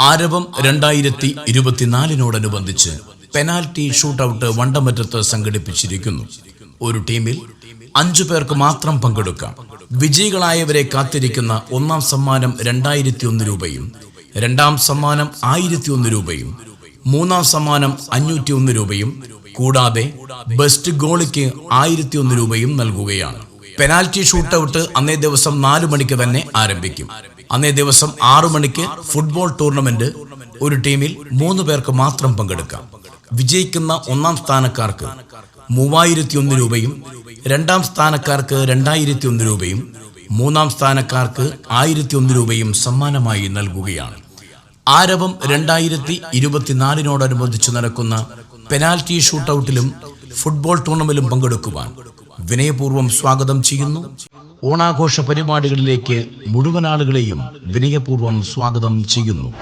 ആരവം രണ്ടായിരത്തി ഇരുപത്തിനാലിനോടനുബന്ധിച്ച് penalty shootout വണ്ടമറ്റത്ത് സംഘടിപ്പിച്ചിരിക്കുന്നു. ഒരു ടീമിൽ അഞ്ചു പേർക്ക് മാത്രം പങ്കെടുക്കാം. വിജയികളായവരെ കാത്തിരിക്കുന്ന ഒന്നാം സമ്മാനം രണ്ടായിരത്തി ഒന്ന് രൂപയും രണ്ടാം സമ്മാനം ആയിരത്തി ഒന്ന് രൂപയും മൂന്നാം സമ്മാനം അഞ്ഞൂറ്റി ഒന്ന് രൂപയും കൂടാതെ ബെസ്റ്റ് ഗോളിക്ക് ആയിരത്തി ഒന്ന് രൂപയും നൽകുകയാണ്. പെനാൽറ്റി ഷൂട്ടൌട്ട് അന്നേ ദിവസം നാലു മണിക്ക് തന്നെ ആരംഭിക്കും. അന്നേ ദിവസം ആറു മണിക്ക് ഫുട്ബോൾ ടൂർണമെന്റ് ഒരു ടീമിൽ മൂന്ന് പേർക്ക് മാത്രം പങ്കെടുക്കാം. വിജയിക്കുന്ന ഒന്നാം സ്ഥാനക്കാർക്ക് മൂവായിരത്തി ഒന്ന് രൂപയും രണ്ടാം സ്ഥാനക്കാർക്ക് രണ്ടായിരത്തി ഒന്ന് രൂപയും മൂന്നാം സ്ഥാനക്കാർക്ക് ആയിരത്തി ഒന്ന് രൂപയും സമ്മാനമായി നൽകുകയാണ്. ആരവം രണ്ടായിരത്തി ഇരുപത്തിനാലിനോടനുബന്ധിച്ച് നടക്കുന്ന പെനാൽറ്റി ഷൂട്ടൌട്ടിലും ഫുട്ബോൾ ടൂർണമെന്റിലും പങ്കെടുക്കുവാൻ വിനയപൂർവം സ്വാഗതം ചെയ്യുന്നു. ഓണാഘോഷ പരിപാടികളിലേക്ക് മുഴുവൻ ആളുകളെയും വിനയപൂർവം സ്വാഗതം ചെയ്യുന്നു.